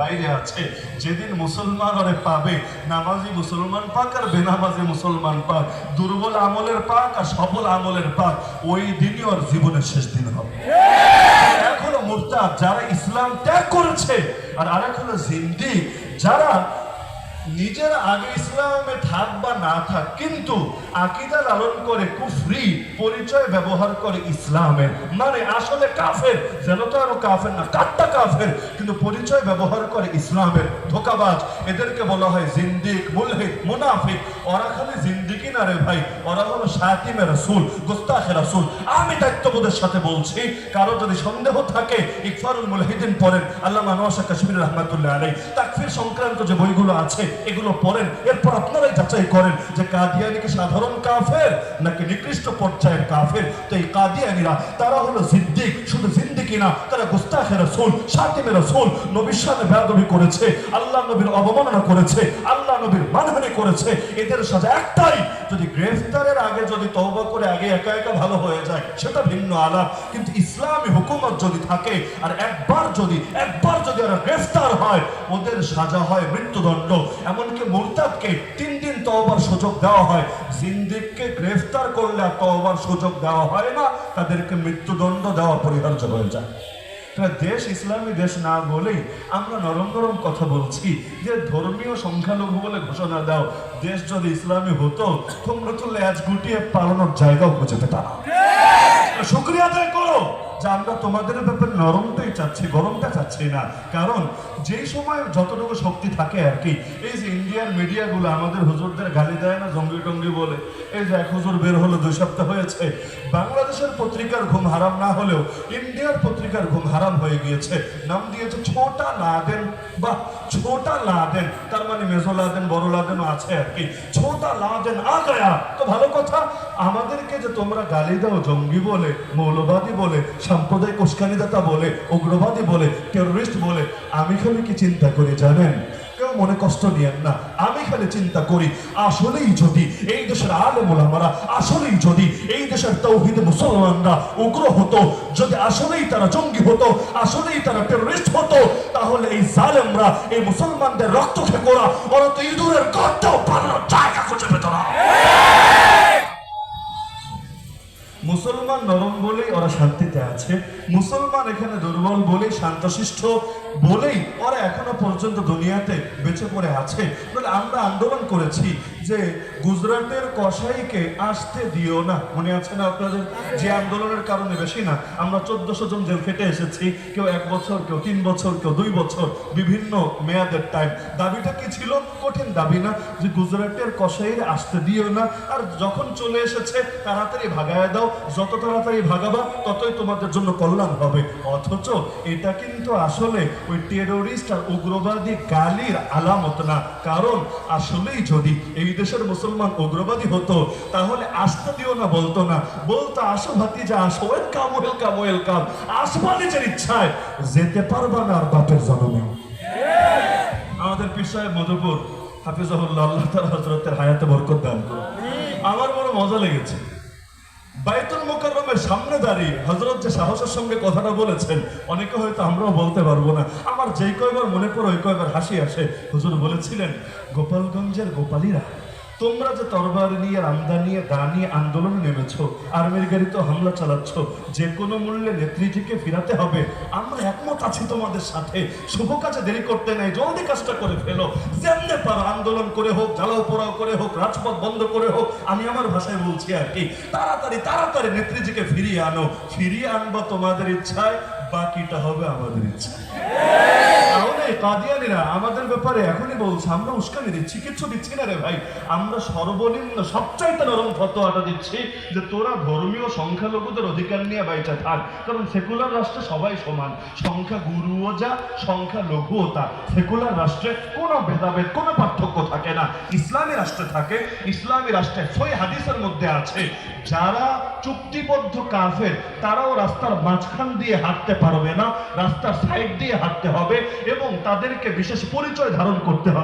বাইরে আছে। যেদিন মুসলমান ওরে পাবে, নামাজি মুসলমান পাক আর বেনামাজি মুসলমান পাক, দুর্বল আমলের পাক আর সফল আমলের পাক, ওই দিনই ওর জীবনের শেষ দিন হবে। এক হলো যারা ইসলাম ত্যাগ করেছে, আর আরেক হলো যারা নিজের আগে ইসলামে থাক বা না থাক, কিন্তু আকিদা লালন করে কুফরি পরিচয় ব্যবহার করে ইসলামের মানে আসলে কাফের, যেন তো আরও কাফের না, কাটটা কাফের, কিন্তু পরিচয় ব্যবহার করে ইসলামের ধোকাবাজ, এদেরকে বলা হয় জিন্দিক, মুলহিদ, মুনাফিক। ওরা খালি জিন্দিকি না রে ভাই, ওরা হলো সাতিমে রাসূল, গোস্তাখে রাসূল। আমি দায়িত্ববোধের সাথে বলছি, কারও যদি সন্দেহ থাকে, ইকফারুল মুলহিদিন পড়েন আল্লাহ নওয়াজ কাশ্মীর রহমাতুল্লাহ আলাই তাকফির সংক্রান্ত যে বইগুলো আছে এগুলো পড়েন। এরপর আপনারাই যাচাই করেন যে কাদিয়ানি কি সাধারণ কাফের নাকি নিকৃষ্ট পর্যায়ের কাফের। তো এই কাদিয়ানিরা, তারা হলো জিদ্দিক শুধু জিন্দিকি না, তারা গুস্তাখে রাসূল সাতিমে রাসূল, নবীর সাথে বেয়াদবি করেছে, আল্লাহ নবীর অবমাননা করেছে, আল্লাহ নবীর মানহানি করেছে। এদের সাজা একটাই, যদি গ্রেফতারের আগে যদি তওবা করে আগে একা একা ভালো হয়ে যায়, সেটা ভিন্ন আলাপ। কিন্তু ইসলামী হুকুমত যদি থাকে, আর একবার যদি একবার যদি ওরা গ্রেফতার হয়, ওদের সাজা হয় মৃত্যুদণ্ড। এমনকি মুরতাদকে তিন দিন তওবার সুযোগ দেওয়া হয়। জিন্দিককে গ্রেফতার করলে আর তওবার সুযোগ দেওয়া হয় না। তাদেরকে মৃত্যুদণ্ড দেওয়া পরিহার্য হয়ে যায়। দেশ ইসলামী দেশ না বলেই আমরা নরম নরম কথা বলছি যে ধর্মীয় সংখ্যালঘু বলে ঘোষণা দাও। দেশ যদি ইসলামী হতো তোমরা তো ল্যাজ গুটিয়ে পালানোর জায়গাও খুঁজে পেতা না শুক্রিয়া আদায় করো। যে আমরা তোমাদের ব্যাপারে নরমটাই চাচ্ছি, গরমটা চাচ্ছি না। কারণ যেই সময় যতটুকু শক্তি থাকে আর কি, এই যে ইন্ডিয়ার মিডিয়াগুলো আমাদের হুজুরদের গালি দেয় না, জঙ্গি টঙ্গি বলে, এই যে এক হুজুর বের হলো, দুই সপ্তাহ হয়েছে, বাংলাদেশের পত্রিকার ঘুম হারাম না হলেও ইন্ডিয়ার পত্রিকার ঘুম হারাম হয়ে গিয়েছে। নাম দিয়েছে ছোটা লাদেন। বা ছোটা লাদেন। তার মানে মেজো লাদেন, বড় লাদেনও আছে আর কি। ছোটা লাদেন, আ গয়া তো ভালো কথা, আমাদেরকে যে তোমরা গালি দাও, জঙ্গি বলে, মৌলবাদী বলে, সাম্প্রদায়িক উস্কানিদাতা বলে, উগ্রবাদী বলে টেরোরিস্ট বলে, আমি খালি কি চিন্তা করি জানেন? মনে কষ্ট নিয়েন না। আমি খালি চিন্তা করি, আসলেই যদি এই দেশের আলেম ওলামারা আসলেই যদি এই দেশের তৌহিদ মুসলমানরা উগ্র হতো, যদি আসলেই তারা জঙ্গি হতো, আসলেই তারা টেরোরিস্ট হতো, তাহলে এই জালেমরা, এই মুসলমানদের রক্ত খেকোরা, ওরা তো ইঁদুরের গর্তেও আছে। মুসলমান এখানে দুর্বল বলেই শান্তশিষ্ট বলেই ওরা এখনও পর্যন্ত দুনিয়াতে বেঁচে পড়ে আছে। আমরা আন্দোলন করেছি যে গুজরাটের কসাইকে আসতে দিও না। মনে আছে না আপনাদের? যে আন্দোলনের কারণে বেশি না। আমরা চোদ্দশো জন জেল খেটে এসেছি। কেউ এক বছর, কেউ তিন বছর, কেউ দুই বছর, বিভিন্ন মেয়াদের টাইম দাবিটা কি ছিল? কঠিন দাবি না যে গুজরাটের কসাইরে আসতে দিও না। আর যখন চলে এসেছে, তাড়াতাড়ি ভাগায় দাও। যত তাড়াতাড়ি ভাগাবা, ততই তোমাদের জন্য কল্যাণ হবে। অথচ এটা কিন্তু আসলে ওই টেরোরিস্ট আর উগ্রবাদী গালির আলামত না। কারণ আসলেই যদি এই দেশের মুসলমান উগ্রবাদী হতো, তাহলে আসতে দিও না, বলতো না। বলতো, আসো ভাতিজা, আসো ওয়েলকাম ওয়েলকাম ওয়েলকাম আসবা নিজের ইচ্ছায়। যেতে পারবা না আর বাপের জন্মে আমাদের সাহেব মধুপুর, হাফিজাহুল্লাহ, আল্লাহ তাআলা হযরতের হায়াতে বরকত দান আমার বড় মজা লেগেছে। বাইতুল সামনে দাঁড়িয়ে হজরত যে সাহসের সঙ্গে কথাটা বলেছেন, অনেকে হয়তো আমরাও বলতে পারব না। আমার যেই কয়বার মনে পড়ে, ওই কয়বার হাসি আসে। হুজুর বলেছিলেন, গোপালগঞ্জের গোপালীরা তোমরা যে তরবার নিয়ে, রামদা নিয়ে দা নিয়ে আন্দোলনে নেমেছো, আর্মির গাড়িতে হামলা চালাচ্ছ, যে কোনো মূল্যে নেত্রীজিকে ফিরাতে হবে, আমরা একমত আছি তোমাদের সাথে। শুভ কাজে দেরি করতে নেই, জলদি কাজটা করে ফেলো। যেমনে পারো আন্দোলন করে হোক, জ্বালাও পোড়াও করে হোক, রাজপথ বন্ধ করে হোক, আমি আমার ভাষায় বলছি আর কি। তাড়াতাড়ি তাড়াতাড়ি নেত্রীজিকে ফিরিয়ে আনো। ফিরিয়ে আনবা তোমাদের ইচ্ছায়, বাকিটা হবে আমাদের ইচ্ছায়। তাহলে কাদিয়ানিরা আমাদের ব্যাপারে এখনই বলছে, আমরা উস্কানি দিচ্ছি, কিচ্ছু দিচ্ছি না রে ভাই। আমরা সর্বনিম্ন সবচাইতে নরম ফতোয়াটা দিচ্ছি যে তোরা ধর্মীয় সংখ্যালঘুদের অধিকার নিয়ে বাইচা থাক। কারণ সেকুলার রাষ্ট্রে সবাই সমান। সংখ্যা গুরুও যা, সংখ্যা লঘুও তা। সেকুলার রাষ্ট্রে কোনো ভেদাভেদ, কোনো পার্থক্য থাকে না। ইসলামী রাষ্ট্রে থাকে, ইসলামী রাষ্ট্রে সই হাদিসের মধ্যে আছে, যারা চুক্তিবদ্ধ কাফের, তারাও রাস্তার মাঝখান দিয়ে হাঁটতে পারবে না, রাস্তার সাইড দিয়ে হাঁটতে হবে এবং তাদেরকে বিশেষ পরিচয় ধারণ করতে হবে।